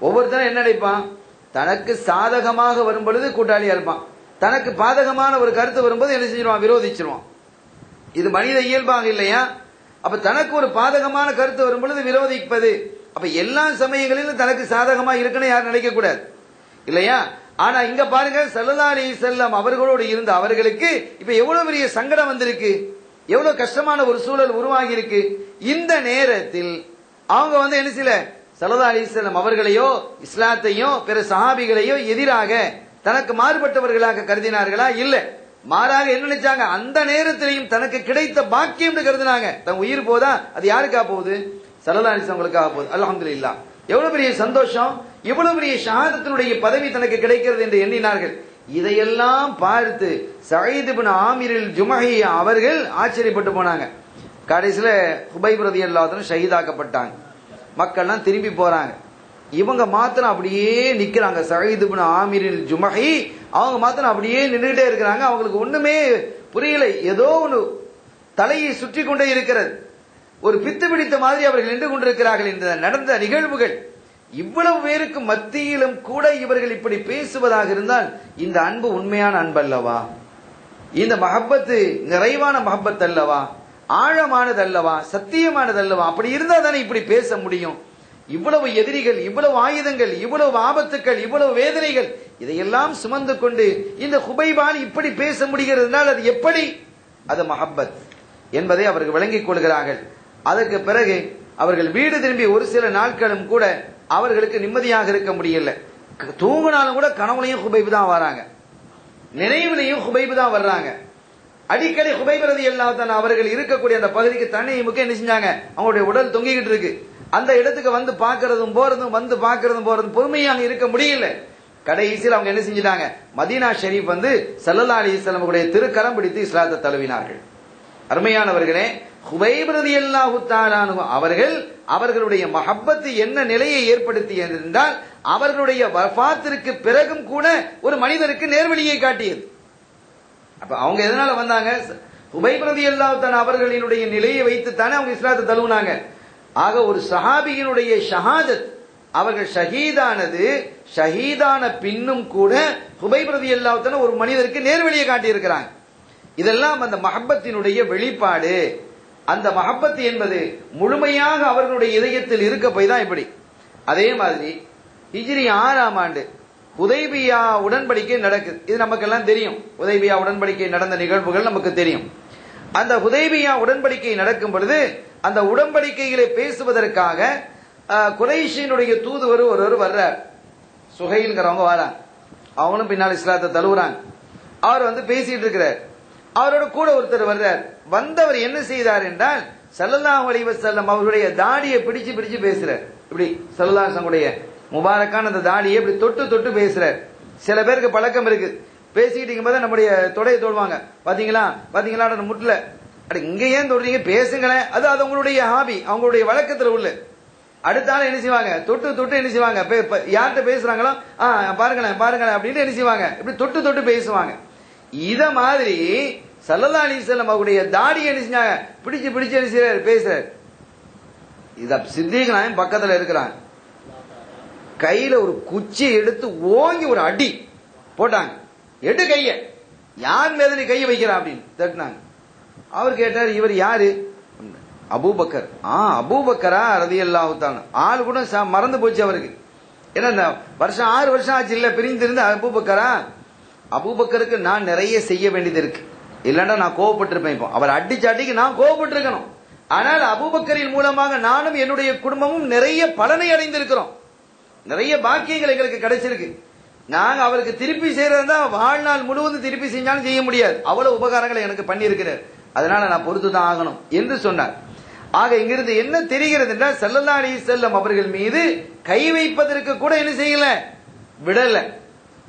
ஒவ்வொருத்தரும் என்ன நினைப்பான்? தனக்கு சாதகமாக வரும் பொழுது கூட்டாளியா இருப்பான். தனக்கு பாதகமான ஒரு கருத்து வரும்போது என்ன செஞ்சிருவான்? விரோதிச்சிருவான். இது மனித இயல்பாக இல்லையா? அப்ப தனக்கு ஒரு பாதகமான கருத்து வரும் பொழுது விரோதிப்பது. அப்ப எல்லா சமயங்களிலும் தனக்கு சாதகமா இருக்குன்னு யாரும் நினைக்க கூடாது. இல்லையா? ஆனா இங்க பாருங்க சல்லல்லா அலி செல்லம் அவர்களோடு இருந்த அவர்களுக்கு இப்ப எவ்வளவு பெரிய சங்கடம் வந்திருக்கு? எவ்வளவு கஷ்டமான ஒரு சூழல் உருவாகி இருக்கு இந்த நேரத்தில் அவங்க வந்து என்ன செய்யல? சலதா அலி அவர்களையோ இஸ்லாத்தையோ பிற சஹாபிகளையோ எதிராக தனக்கு மாறுபட்டவர்களாக கருதினார்களா? இல்ல. மாறாக என்ன நினைச்சாங்க? அந்த நேரத்திலையும் தனக்கு கிடைத்த பாக்கியம்னு கருதினாங்க. தன் உயிர் போதா? அது யாருக்கா போகுது? சலதா அலி அவங்களுக்காக போகுது. இல்லா எவ்வளவு பெரிய சந்தோஷம்? எவ்வளவு பெரிய ஷஹாதத்தினுடைய பதவி தனக்கு கிடைக்கிறது என்று எண்ணினார்கள். இதையெல்லாம் பார்த்து சயீத் பின் ஆமிரில் ஜுமஹி அவர்கள் ஆச்சரியப்பட்டு போனாங்க. கடைசியில ஹுபை பிரதி அல்லாதனும் ஷஹீதாக்கப்பட்டாங்க. மக்கள்லாம் திரும்பி போறாங்க. இவங்க மாத்திரம் அப்படியே நிக்கிறாங்க. சயீத் பின் ஜுமஹி அவங்க மாத்திரம் அப்படியே நின்றுகிட்டே இருக்கிறாங்க. அவங்களுக்கு ஒண்ணுமே புரியல. ஏதோ ஒன்று தலையை சுற்றி கொண்டே இருக்கிறது. ஒரு பித்து பிடித்த மாதிரி அவர்கள் நின்று கொண்டிருக்கிறார்கள் இந்த நடந்த நிகழ்வுகள். இவ்வளவு பேருக்கு மத்தியிலும் கூட இவர்கள் இப்படி பேசுவதாக இருந்தால் இந்த அன்பு உண்மையான அன்பு அல்லவா இந்த மஹப்பத்து நிறைவான மஹப்பத் அல்லவா? ஆழமானது அல்லவா சத்தியமானது அல்லவா அப்படி இருந்தா தானே இப்படி பேச முடியும். இவ்வளவு எதிரிகள் இவ்வளவு ஆயுதங்கள் இவ்வளவு ஆபத்துக்கள் இவ்வளவு வேதனைகள் இதையெல்லாம் சுமந்து கொண்டு இந்த ஹுபைபால் இப்படி பேச முடிகிறதுனால் அது எப்படி? அது மஹப்பத் என்பதை அவர்கள் விளங்கிக் கொள்கிறார்கள். அதற்கு பிறகு அவர்கள் வீடு திரும்பி ஒரு சில நாட்களும் கூட அவர்களுக்கு நிம்மதியாக இருக்க முடியல. தூங்கினாலும் கூட கனவுலையும் ஹுபைபு தான் வராங்க. நினைவுலையும் ஹுபைபு தான் வர்றாங்க. அடிக்கடி குபைபிரதி எல்லாத்தான் அவர்கள் இருக்கக்கூடிய அந்த பகுதிக்கு தண்ணி முக்கிய என்ன செஞ்சாங்க? அவங்களுடைய உடல் தொங்கிக்கிட்டு இருக்கு. அந்த இடத்துக்கு வந்து பார்க்கறதும் போறதும் வந்து பாக்குறதும் போறதும் பொறுமையாக இருக்க முடியல. கடைசியில் அவங்க என்ன செஞ்சிட்டாங்க? மதீனா ஷெரீப் வந்து சல்லல்லா அலி இஸ்லாமுடைய திருக்கரம் பிடித்து இஸ்லாத்தை தழுவினார்கள். அருமையானவர்களே ஹுபைபிரதி அல்லாஹு அவர்கள் அவர்களுடைய மஹப்பத்து என்ன நிலையை ஏற்படுத்தியது என்றால் அவர்களுடைய வஃபாத்திற்கு பிறகும் கூட ஒரு மனிதருக்கு நேர்வழியை காட்டியது. அப்ப அவங்க எதனால வந்தாங்க? உபைபிரதி அல்லாத்தன் அவர்களினுடைய நிலையை வைத்து தானே அவங்க இஸ்லாத்தை தழுவுனாங்க. ஆக ஒரு சஹாபியினுடைய ஷஹாதத் அவர்கள் ஷஹீதானது ஷஹீதான பின்னும் கூட ஹுபைபிரதி அல்லாத்தன ஒரு மனிதருக்கு நேர்வழியை காட்டியிருக்கிறாங்க. இதெல்லாம் அந்த மஹப்பத்தினுடைய வெளிப்பாடு. அந்த மஹப்பத்து என்பது முழுமையாக அவர்களுடைய இதயத்தில் இருக்க போய் தான் இப்படி. அதே மாதிரி ஹிஜ்ரி ஆறாம் ஆண்டு உதைபியா உடன்படிக்கை நடக்குது. இது நமக்கெல்லாம் தெரியும். உதைபியா உடன்படிக்கை நடந்த நிகழ்வுகள் நமக்கு தெரியும். அந்த உதைபியா உடன்படிக்கை நடக்கும் பொழுது அந்த உடன்படிக்கைகளை பேசுவதற்காக குறைஷியினுடைய தூதுவர் ஒருவர் வர்றார். சுகைங்கிறவங்க வராங்க. அவங்களும் பின்னால் இஸ்லாத்தை தழுவுறாங்க. அவர் வந்து பேசிட்டு இருக்கிறார். அவரோட கூட ஒருத்தர் வர்றார். வந்தவர் என்ன செய்தார் என்றால் சல்லல்லாஹு அலைஹி அவருடைய தாடியை பிடிச்சு பிடிச்சு பேசுறார். இப்படி சல்லல்லாசனுடைய முபாரக்கான அந்த தாடியை இப்படி தொட்டு தொட்டு பேசுறார். சில பேருக்கு பழக்கம் இருக்கு. பேசிக்கிட்டு போது நம்முடைய தொடையை தொடுவாங்க. பாத்தீங்களா? பாத்தீங்களா? முட்டில். அப்படி இங்க ஏன் தொடுறீங்க? பேசுங்களேன். அது அது அவங்களுடைய ஹாபி அவங்களுடைய வழக்கத்துல உள்ள. அடுத்தாலும் என்ன செய்வாங்க? தொட்டு தொட்டு என்ன செய்வாங்க? யார்கிட்ட பேசுறாங்களோ ஆ பாருங்களேன் பாருங்களேன் அப்படின்னு என்ன செய்வாங்க? இப்படி தொட்டு தொட்டு பேசுவாங்க. இத மாதிரி சல்லல்லா அலிசல்லம் அவருடைய தாடி என்ன செஞ்சாங்க? பிடிச்சு பிடிச்சு என்ன செய்யறாரு பேசுறாரு. இத சித்திக் பக்கத்துல இருக்கிறாங்க. கையில ஒரு குச்சியை எடுத்து ஓங்கி ஒரு அடி போட்டாங்க. எடு கைய. யார் மீது நீ கையை வைக்கிறா அப்படின்னு தட்டினாங்க. அவர் கேட்டார் இவர் யாரு? அபூபக்கர். ஆ அபூபக்கரா ரதி அல்லாஹுத்தான் ஆள் கூட மறந்து போச்சு அவருக்கு. ஏன்னா வருஷம் ஆறு வருஷம் ஆச்சு இல்ல பிரிந்திருந்து அபூபக்கரா? அபூபக்கருக்கு நான் நிறைய செய்ய வேண்டியது இருக்கு. இல்லைன்னா நான் கோவப்பட்டிருப்பேன் இப்போ. அவர் அடிச்சு அடிக்கு நான் கோவப்பட்டிருக்கணும். ஆனால் அபூபக்கரின் மூலமாக நானும் என்னுடைய குடும்பமும் நிறைய பலனை அடைந்திருக்கிறோம். நிறைய பாக்கியங்கள் எங்களுக்கு கிடைச்சிருக்கு. நாங்க அவருக்கு திருப்பி செய்யறதா வாழ்நாள் முழுவதும் திருப்பி செஞ்சாலும் செய்ய முடியாது. அவ்வளவு உபகாரங்களை எனக்கு பண்ணியிருக்கிறார். அதனால நான் பொறுத்து தான் ஆகணும் என்று சொன்னார். ஆக இங்கிருந்து என்ன தெரிகிறது என்றால் செல்லல்லா அலி செல்லம் அவர்கள் மீது கை வைப்பதற்கு கூட என்ன செய்யல? விடல.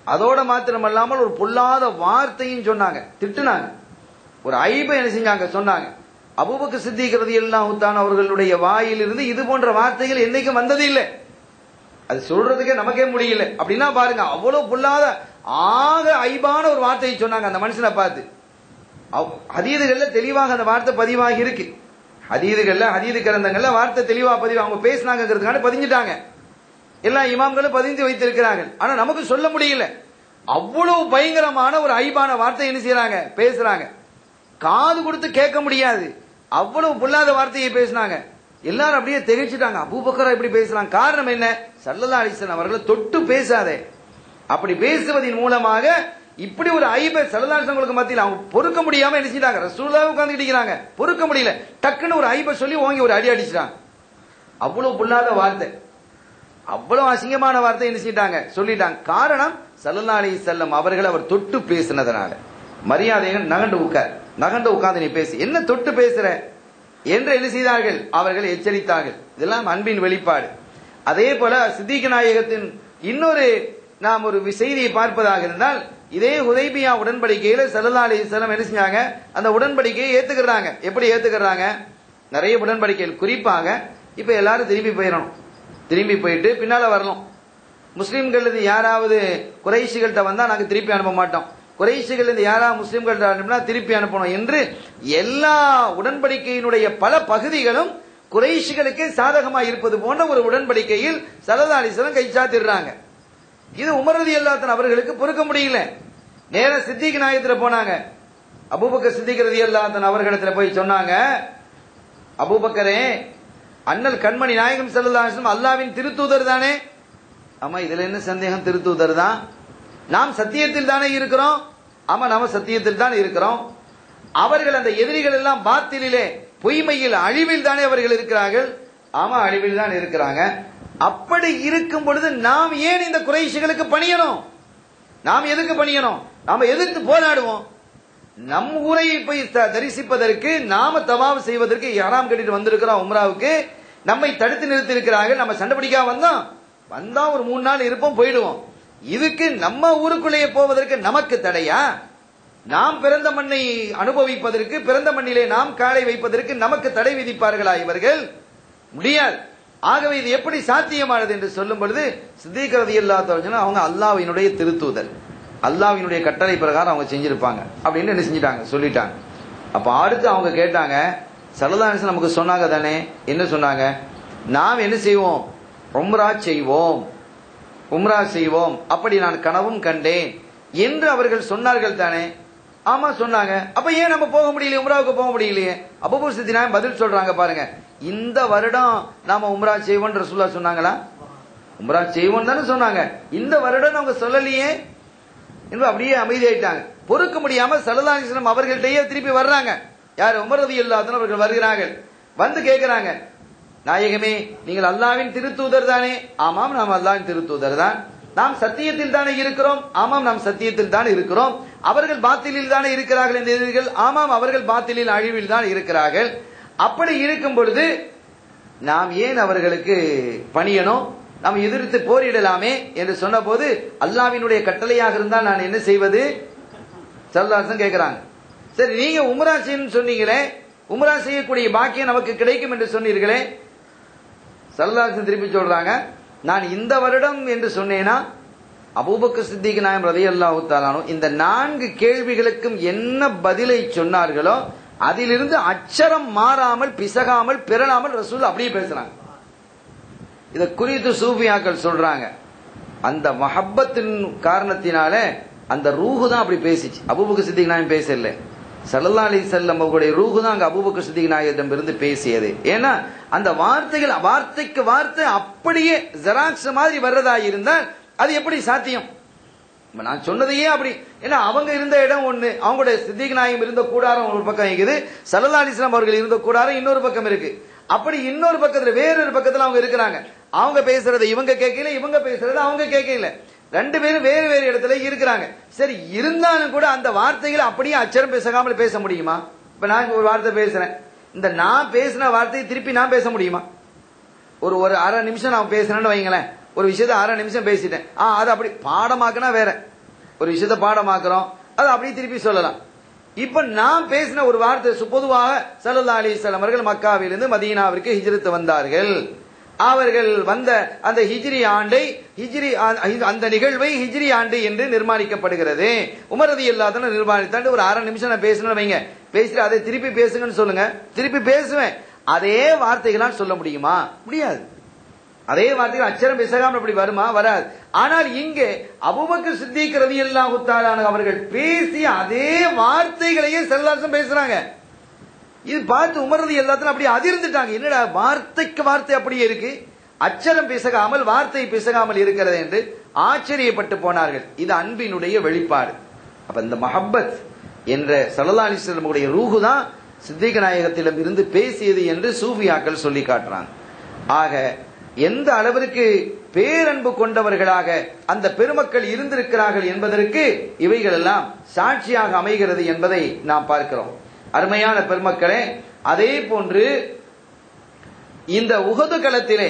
அதோட மாத்திரமல்லாமல் ஒரு பொல்லாத வார்த்தையும் சொன்னாங்க. திட்டுனாங்க. ஒரு ஐபை என்ன செஞ்சாங்க? சொன்னாங்க. அபுபக்கு சித்திக்கிறது எல்லாம் அவர்களுடைய வாயிலிருந்து இது போன்ற வார்த்தைகள் என்னைக்கும் வந்தது இல்லை அது சொல்றதுக்கே நமக்கே முடியல. அப்படின்னா பாருங்க அவ்வளவு புல்லாத ஆக ஐபான ஒரு வார்த்தையை சொன்னாங்க அந்த மனுஷனை பார்த்து. அதீதுகள்ல தெளிவாக அந்த வார்த்தை பதிவாகி இருக்கு. அதீதுகள்ல ஹதீது கிரந்தங்கள்ல வார்த்தை தெளிவா பதிவு அவங்க பேசினாங்கிறதுக்கான பதிஞ்சிட்டாங்க. எல்லா இமாம்களும் பதிஞ்சு வைத்திருக்கிறார்கள் ஆனா நமக்கு சொல்ல முடியல. அவ்வளவு பயங்கரமான ஒரு ஐபான வார்த்தை என்ன செய்யறாங்க? பேசுறாங்க. காது கொடுத்து கேட்க முடியாது. அவ்வளவு புல்லாத வார்த்தையை பேசினாங்க. எல்லாரும் அப்படியே தெரிவிச்சுட்டாங்க அபூபக்கரா இப்படி பேசலாம் காரணம் என்ன? சல்லல்லா அலிஸ்லாம் அவர்களை தொட்டு பேசாதே. அப்படி பேசுவதன் மூலமாக இப்படி ஒரு ஐப சல்லல்லாசங்களுக்கு மத்தியில் அவங்க பொறுக்க முடியாம என்ன செஞ்சாங்க ரசூலா உட்கார்ந்து பொறுக்க முடியல. டக்குன்னு ஒரு ஐப சொல்லி ஓங்கி ஒரு அடி அடிச்சிட்டாங்க அவ்வளவு புல்லாத வார்த்தை. அவ்வளவு அசிங்கமான வார்த்தை நினைச்சிட்டாங்க சொல்லிட்டாங்க. காரணம் சல்லல்லா அலி செல்லம் அவர்கள் அவர் தொட்டு பேசினதுனால. மரியாதைகள் நகண்டு உட்கார். நகண்டு உட்கார்ந்து நீ பேசு. என்ன தொட்டு பேசுற? என்று என்ன செய்தார்கள்? அவர்கள் எச்சரித்தார்கள். இதெல்லாம் அன்பின் வெளிப்பாடு. அதே போல சித்திக நாயகத்தின் இன்னொரு நாம் ஒரு செய்தியை பார்ப்பதாக இருந்தால் இதே ஹுதைபியா உடன்படிக்கையில சல்லல்லா அலி செல்லம் என்ன செஞ்சாங்க? அந்த உடன்படிக்கையை ஏத்துக்கிறாங்க. எப்படி ஏத்துக்கிறாங்க? நிறைய உடன்படிக்கைகள். குறிப்பாக இப்ப எல்லாரும் திரும்பி போயிடணும் திரும்பி போயிட்டு பின்னால வரணும். முஸ்லீம்கள் யாராவது குறைசிகள்கிட்ட வந்தா நாங்க திருப்பி அனுப்ப மாட்டோம். குறைஷிகள் இருந்து யாரா முஸ்லீம்கள்ட்ட அனுப்பினா திருப்பி அனுப்பணும் என்று எல்லா உடன்படிக்கையினுடைய பல பகுதிகளும் குறைஷிகளுக்கே சாதகமாக இருப்பது போன்ற ஒரு உடன்படிக்கையில் சலதா அலிசலம் கை சாத்திடுறாங்க. இது உமரதி அல்லாத்தன் அவர்களுக்கு பொறுக்க முடியல. நேர சித்திக் நாயகத்துல போனாங்க. அபூபக்கர் சித்திக் ரதி அல்லாத்தன் அவர்களிடத்துல போய் சொன்னாங்க அபூபக்கரே அண்ணல் கண்மணி நாயகம் செல்லதாசம் அல்லாவின் திருத்தூதர் தானே? ஆமா இதுல என்ன சந்தேகம்? திருத்தூதர் தான். நாம் சத்தியத்தில் தானே இருக்கிறோம். ஆமா நாம சத்தியத்தில் தான் இருக்கிறோம். அவர்கள் அந்த எதிரிகள் எல்லாம் பாத்திலே பொய்மையில் அழிவில் தானே அவர்கள் இருக்கிறார்கள். ஆமா அழிவில் தான் இருக்கிறாங்க. அப்படி இருக்கும் பொழுது நாம் ஏன் இந்த குறைஷிகளுக்கு பணியணும்? நாம் எதுக்கு பணியணும்? நாம எதிர்த்து போராடுவோம். நம் ஊரை போய் தரிசிப்பதற்கு நாம தவாவு செய்வதற்கு யாராம் கட்டிட்டு வந்திருக்கிறோம் உம்ராவுக்கு. நம்மை தடுத்து நிறுத்தி இருக்கிறார்கள் நம்ம சண்டை பிடிக்காம வந்தோம். வந்தா ஒரு மூணு நாள் இருப்போம் போயிடுவோம். இதுக்கு நம்ம ஊருக்குள்ளேயே போவதற்கு நமக்கு தடையா? நாம் பிறந்த மண்ணை அனுபவிப்பதற்கு பிறந்த மண்ணிலே நாம் காலை வைப்பதற்கு நமக்கு தடை விதிப்பார்களா இவர்கள்? முடியாது. ஆகவே இது எப்படி சாத்தியமானது என்று சொல்லும் பொழுது சித்திகரதி இல்லாத அவங்க அல்லாவினுடைய திருத்தூதர். அல்லாவினுடைய கட்டளை பிரகாரம் அவங்க செஞ்சிருப்பாங்க. அப்படின்னு என்ன செஞ்சிட்டாங்க? சொல்லிட்டாங்க. அப்ப அடுத்து அவங்க கேட்டாங்க சரதானசன் நமக்கு சொன்னாங்க தானே? என்ன சொன்னாங்க? நாம் என்ன செய்வோம்? உம்ரா செய்வோம். உம்ரா செய்வோம். அப்படி நான் கனவும் கண்டேன். என்று அவர்கள் சொன்னார்கள் தானே. ஆமா சொன்னாங்க. அப்ப ஏன் நம்ம போக முடியலையே? உம்ராவுக்கு போக முடியலையே? அபபூர் சித்தினா பதில் சொல்றாங்க பாருங்க. இந்த வருடம் நாம உம்ரா செய்வோம் ரசூல்லா சொன்னாங்களா? உம்ரா செய்வோம் தானே சொன்னாங்க. இந்த வருடம் அவங்க சொல்லலையே. என்று அப்படியே அமைதியாயிட்டாங்க. பொறுக்க முடியாம சலதாசனம் அவர்கள்ட்டயே திருப்பி வர்றாங்க. யார்? உமரவி இல்லாதன அவர்கள் வருகிறார்கள். வந்து கேட்கிறாங்க நாயகமே நீங்கள் அல்லாவின் திருத்தூதர் தானே? ஆமாம் நாம் அல்லாவின் திருத்தூதர் தான். நாம் சத்தியத்தில் தானே இருக்கிறோம்? ஆமாம் நாம் சத்தியத்தில் தான் இருக்கிறோம். அவர்கள் பாத்திலில் தானே இருக்கிறார்கள் என்று ஆமாம் அவர்கள் பாத்திலில் அழிவில் தான் இருக்கிறார்கள். அப்படி இருக்கும் பொழுது நாம் ஏன் அவர்களுக்கு பணியணும்? நாம் எதிர்த்து போரிடலாமே என்று சொன்ன போது அல்லாவினுடைய கட்டளையாக இருந்தால் நான் என்ன செய்வது? சல்லாசன் கேட்கிறாங்க சரி நீங்க உம்ரா சொன்னீங்களே உமரா செய்யக்கூடிய பாக்கியம் நமக்கு கிடைக்கும் என்று சொன்னீர்களே சல்லாசன் திருப்பி சொல்றாங்க நான் இந்த வருடம் என்று சொன்னேனா? அபூபக்க சித்திக் நாயம் ரதி அல்லாஹு இந்த நான்கு கேள்விகளுக்கும் என்ன பதிலை சொன்னார்களோ அதிலிருந்து அச்சரம் மாறாமல் பிசகாமல் பிறனாமல் ரசூல் அப்படியே பேசுறாங்க. இதை குறித்து சூஃபியாக்கள் சொல்றாங்க. அந்த மஹப்பத்தின் காரணத்தினால அந்த ரூஹு தான் அப்படி பேசிச்சு. அபூபக்க சித்திக் நாயம் பேசல. சல்லல்லா அலி செல்லம் அவர்களுடைய ரூஹு தான் அங்கே அபூபக்க சித்திக் நாயகம் இருந்து பேசியது. ஏன்னா அந்த வார்த்தைகள் வார்த்தைக்கு வார்த்தை அப்படியே ஜெராக்ஸ் மாதிரி வர்றதா இருந்தால் அது எப்படி சாத்தியம்? நான் சொன்னதையே அப்படி? ஏன்னா அவங்க இருந்த இடம் ஒண்ணு அவங்களுடைய சித்திக் நாயம் இருந்த கூடாரம் ஒரு பக்கம் இருக்குது சல்லல்லா அலிஸ்லாம் அவர்கள் இருந்த கூடாரம் இன்னொரு பக்கம் இருக்கு. அப்படி இன்னொரு பக்கத்துல வேறொரு பக்கத்துல அவங்க இருக்கிறாங்க. அவங்க பேசுறதை இவங்க கேட்கல இவங்க பேசுறதை அவங்க கேட்கல. ரெண்டு பேரும் வேறு வேறு இடத்துல இருக்கிறாங்க. சரி இருந்தாலும் கூட அந்த வார்த்தைகளை அப்படியே அச்சரம் பேசாமல் பேச முடியுமா? இப்ப நான் ஒரு வார்த்தை பேசுறேன். இந்த நான் பேசின வார்த்தையை திருப்பி நான் பேச முடியுமா? ஒரு ஒரு அரை நிமிஷம் நான் பேசுறேன்னு வைங்களேன். ஒரு விஷயத்த அரை நிமிஷம் பேசிட்டேன். ஆ அது அப்படி பாடமாக்குனா வேற. ஒரு விஷயத்த பாடமாக்குறோம். அது அப்படியே திருப்பி சொல்லலாம். இப்ப நான் பேசின ஒரு வார்த்தை பொதுவாக சல்லா அலிஸ்லாம் அவர்கள் மக்காவிலிருந்து மதீனாவிற்கு ஹிஜ்ரத்து வந்தார்கள். அவர்கள் வந்த அந்த ஹிஜ்ரி ஆண்டை ஹிஜ்ரி அந்த நிகழ்வை ஹிஜ்ரி ஆண்டு என்று நிர்மாணிக்கப்படுகிறது. உமரதி இல்லாத நிர்மாணித்தாண்டு ஒரு அரை நிமிஷம் நான் பேசணும்னு வைங்க. பேசிட்டு அதை திருப்பி பேசுங்கன்னு சொல்லுங்க. திருப்பி பேசுவேன். அதே வார்த்தைகளால் சொல்ல முடியுமா? முடியாது. அதே வார்த்தைகள் அச்சரம் பிசகாமல் அப்படி வருமா? வராது. ஆனால் இங்கே அபுபக்கர் சித்திக் ரலியல்லாஹு அவர்கள் பேசிய அதே வார்த்தைகளையே செல்லாசம் பேசுறாங்க. இது பார்த்து உமரது எல்லாத்திலும் அப்படியே அதிர்ந்துட்டாங்க. என்னடா வார்த்தைக்கு வார்த்தை அப்படியே இருக்கு? அச்சரம் பிசகாமல் வார்த்தை பிசகாமல் இருக்கிறது என்று ஆச்சரியப்பட்டு போனார்கள். இது அன்பினுடைய வெளிப்பாடு. அப்ப இந்த மஹப்பத் என்ற சல்லா அலிஸ்லமுடைய ரூஹு தான் சித்திக நாயகத்திடம் இருந்து பேசியது என்று சூஃபியாக்கள் சொல்லி காட்டுறாங்க. ஆக எந்த அளவிற்கு பேரன்பு கொண்டவர்களாக அந்த பெருமக்கள் இருந்திருக்கிறார்கள் என்பதற்கு இவைகள் எல்லாம் சாட்சியாக அமைகிறது என்பதை நாம் பார்க்கிறோம். அருமையான பெருமக்களே அதே போன்று இந்த உகது களத்திலே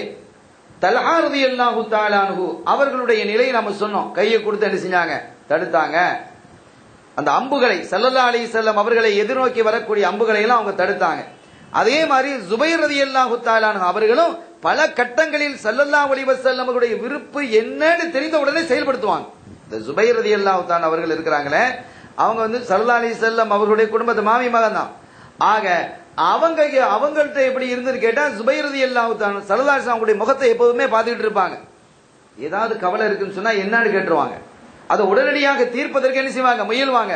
தல்ஹாரதி அல்லாஹு தாலானு அவர்களுடைய நிலையை நம்ம சொன்னோம். கையை கொடுத்து என்ன செஞ்சாங்க? தடுத்தாங்க. அந்த அம்புகளை சல்லல்லா அலி செல்லம் அவர்களை எதிர்நோக்கி வரக்கூடிய அம்புகளை எல்லாம் அவங்க தடுத்தாங்க. அதே மாதிரி ஜுபைர் ரதி அல்லாஹு தாலானு அவர்களும் பல கட்டங்களில் சல்லல்லா அலி வசல்லம் அவர்களுடைய விருப்பு என்னன்னு தெரிந்த உடனே செயல்படுத்துவாங்க. இந்த ஜுபைர் ரதி அல்லாஹு தான் அவர்கள் இருக்கிறாங்களே அவங்க வந்து சல்லா அலி செல்லம் அவர்களுடைய குடும்பத்து மாமி மகன் தான். ஆக அவங்க அவங்கள்ட்ட எப்படி இருந்து கேட்டா சுபைரதி எல்லாம் சல்லா அவங்களுடைய முகத்தை எப்போதுமே பார்த்துக்கிட்டு இருப்பாங்க. ஏதாவது கவலை இருக்குன்னு சொன்னா என்னன்னு கேட்டுருவாங்க. அதை உடனடியாக தீர்ப்பதற்கு என்ன செய்வாங்க? முயல்வாங்க.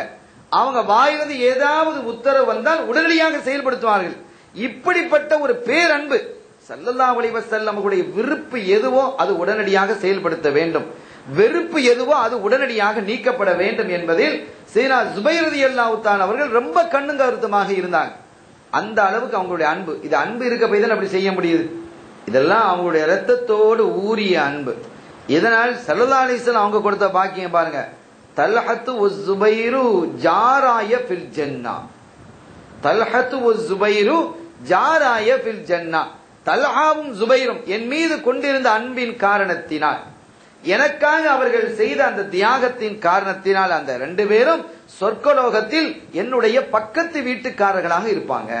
அவங்க வாயிலிருந்து ஏதாவது உத்தரவு வந்தால் உடனடியாக செயல்படுத்துவார்கள். இப்படிப்பட்ட ஒரு பேரன்பு சல்லல்லா அலிவசல்லம் அவர்களுடைய விருப்பு எதுவோ அது உடனடியாக செயல்படுத்த வேண்டும். வெறுப்பு எதுவோ அது உடனடியாக நீக்கப்பட வேண்டும் என்பதில் சீனா ஜுபைரதி அல்லாவுத்தான் அவர்கள் ரொம்ப கண்ணுங்க கருத்துமாக இருந்தாங்க. அந்த அளவுக்கு அவங்களுடைய அன்பு. இது அன்பு இருக்க போய் தான் அப்படி செய்ய முடியுது? இதெல்லாம் அவங்களுடைய ரத்தத்தோடு ஊறிய அன்பு. இதனால் சல்லா அலிஸ்லாம் அவங்க கொடுத்த பாக்கியம் பாருங்க. தல்ஹத்து ஒஸ் ஜுபைரு ஜாராய ஃபில் ஜன்னா. தல்ஹத்து ஒஸ் ஜுபைரு ஜாராய ஃபில் ஜன்னா. தல்ஹாவும் ஜுபைரும் என் மீது கொண்டிருந்த அன்பின் காரணத்தினால். எனக்காக அவர்கள் செய்த அந்த தியாகத்தின் காரணத்தினால் அந்த ரெண்டு பேரும் சொர்க்கலோகத்தில் என்னுடைய பக்கத்து வீட்டுக்காரர்களாக இருப்பாங்க.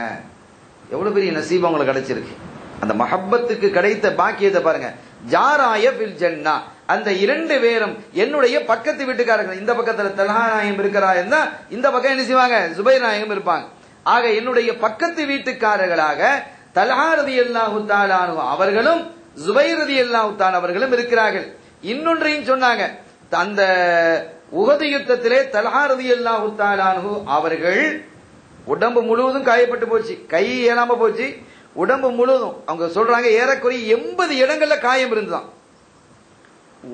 எவ்வளவு பெரிய நசீபம் உங்களுக்கு கிடைச்சிருக்கு. அந்த மஹப்பத்துக்கு கிடைத்த பாக்கியத்தை பாருங்க. ஜாராய பில் ஜன்னா. அந்த இரண்டு பேரும் என்னுடைய பக்கத்து வீட்டுக்காரர்கள். இந்த பக்கத்துல தலஹா நாயகம் இருக்கிறா இருந்தா இந்த பக்கம் என்ன செய்வாங்க? சுபை நாயகம் இருப்பாங்க. ஆக என்னுடைய பக்கத்து வீட்டுக்காரர்களாக தலஹா ரதி அல்லாஹு அவர்களும் சுபை ரதி அல்லாஹு அவர்களும் இருக்கிறார்கள். இன்னொன்றையும் சொன்னாங்க. அந்த உகது யுத்தத்திலே தலஹாரதி அல்லாஹு தாலானு அவர்கள் உடம்பு முழுவதும் காயப்பட்டு போச்சு. கை ஏறாம போச்சு. உடம்பு முழுவதும் அவங்க சொல்றாங்க ஏறக்குறைய எண்பது இடங்கள்ல காயம் இருந்துதான்.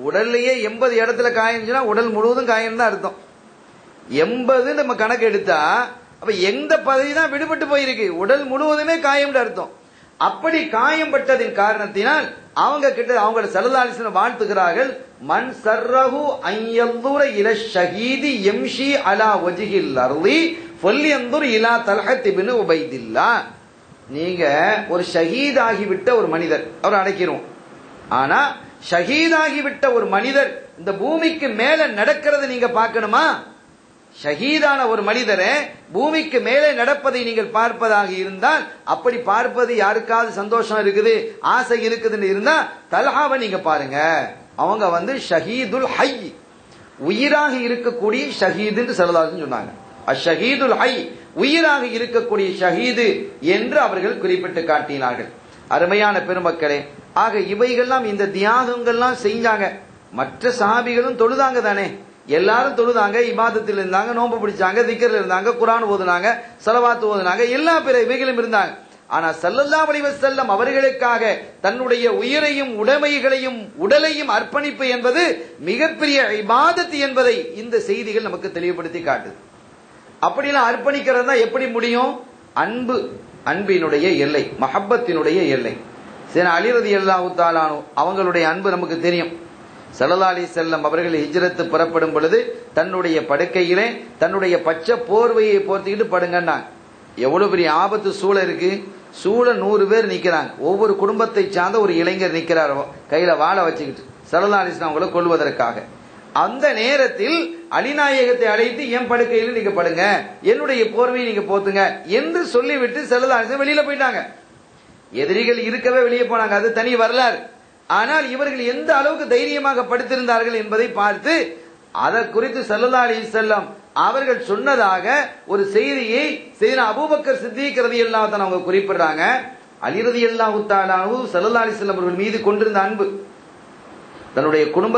உடல்லையே எண்பது இடத்துல காயம்னா உடல் முழுவதும் காயம் தான் அர்த்தம். எண்பது நம்ம கணக்கு எடுத்தா அப்ப எந்த பதவி தான் விடுபட்டு போயிருக்கு. உடல் முழுவதுமே காயம்னு அர்த்தம். அப்படி காயம்பட்டதின் காரணத்தினால் அவங்க கிட்ட அவங்க சரதாலிசன் வாழ்த்துகிறார்கள். மண் சர்ரகு ஐயந்தூர இல ஷஹீதி எம்ஷி அலா ஒஜிகில் அருளி பொல்லியந்தூர் இலா தலஹத் இபின் உபைதில்லா. நீங்க ஒரு ஷஹீதாகிவிட்ட ஒரு மனிதர் அவர் அடைக்கிறோம். ஆனா ஷஹீதாகிவிட்ட ஒரு மனிதர் இந்த பூமிக்கு மேல நடக்கிறத நீங்க பார்க்கணுமா? ஷஹீதான ஒரு மனிதரை பூமிக்கு மேலே நடப்பதை நீங்கள் பார்ப்பதாக இருந்தால் அப்படி பார்ப்பது யாருக்காவது சந்தோஷம் இருக்குது ஆசை இருக்குதுன்னு இருந்தா தல்ஹாவை நீங்க பாருங்க. அவங்க வந்து ஷஹீதுல் ஹை. உயிராக இருக்கக்கூடிய ஷஹீதுன்னு சொல்லலாதுன்னு சொன்னாங்க. அஷஹீதுல் ஹை உயிராக இருக்கக்கூடிய ஷஹீது என்று அவர்கள் குறிப்பிட்டு காட்டினார்கள். அருமையான பெருமக்களே ஆக இவைகள்லாம் இந்த தியாகங்கள்லாம் செஞ்சாங்க. மற்ற சாபிகளும் தொழுதாங்க தானே. எல்லாரும் தொழுதாங்க இபாதத்தில் இருந்தாங்க நோன்பு பிடிச்சாங்க திக்கர்ல இருந்தாங்க குரான் ஓதுனாங்க செலவாத்து ஓதுனாங்க எல்லா பிற இவைகளும் இருந்தாங்க. ஆனா சல்லல்லா செல்லம் அவர்களுக்காக தன்னுடைய உயிரையும் உடைமைகளையும் உடலையும் அர்ப்பணிப்பு என்பது மிகப்பெரிய இபாதத்து என்பதை இந்த செய்திகள் நமக்கு தெளிவுபடுத்தி காட்டுது. அப்படிலாம் அர்ப்பணிக்கிறது எப்படி முடியும்? அன்பு அன்பினுடைய எல்லை மஹப்பத்தினுடைய எல்லை. சரி அலிரதி எல்லா அவங்களுடைய அன்பு நமக்கு தெரியும். சலலாலி செல்லம் அவர்கள் ஹிஜ்ரத்து புறப்படும் பொழுது தன்னுடைய படுக்கையிலே தன்னுடைய பச்சை போர்வையை போர்த்திக்கிட்டு படுங்கன்னாங்க. எவ்வளவு பெரிய ஆபத்து சூழ இருக்கு. சூழ நூறு பேர் நிக்கிறாங்க. ஒவ்வொரு குடும்பத்தை சார்ந்த ஒரு இளைஞர் நிக்கிறார் கையில வாழ வச்சுக்கிட்டு சல்லா அவங்களை கொள்வதற்காக அந்த நேரத்தில் அலிநாயகத்தை அழைத்து என் படுக்கையில் நீங்க படுங்க. என்னுடைய போர்வையை நீங்க போத்துங்க. என்று சொல்லிவிட்டு சல்லா வெளியில போயிட்டாங்க. எதிரிகள் இருக்கவே வெளியே போனாங்க. அது தனி வரலாறு. ஆனால் இவர்கள் எந்த அளவுக்கு தைரியமாக படுத்திருந்தார்கள் என்பதை பார்த்து அதை குறித்து சல்லல்லா அலி செல்லம் அவர்கள் சொன்னதாக ஒரு செய்தியை செய்த அபூபக்கர் சித்திக்கிறது எல்லாம் அவங்க குறிப்பிடுறாங்க. அலிரதி அல்லாஹு தாலானு சல்லா செல்லம் அவர்கள் மீது கொண்டிருந்த அன்பு. தன்னுடைய குடும்ப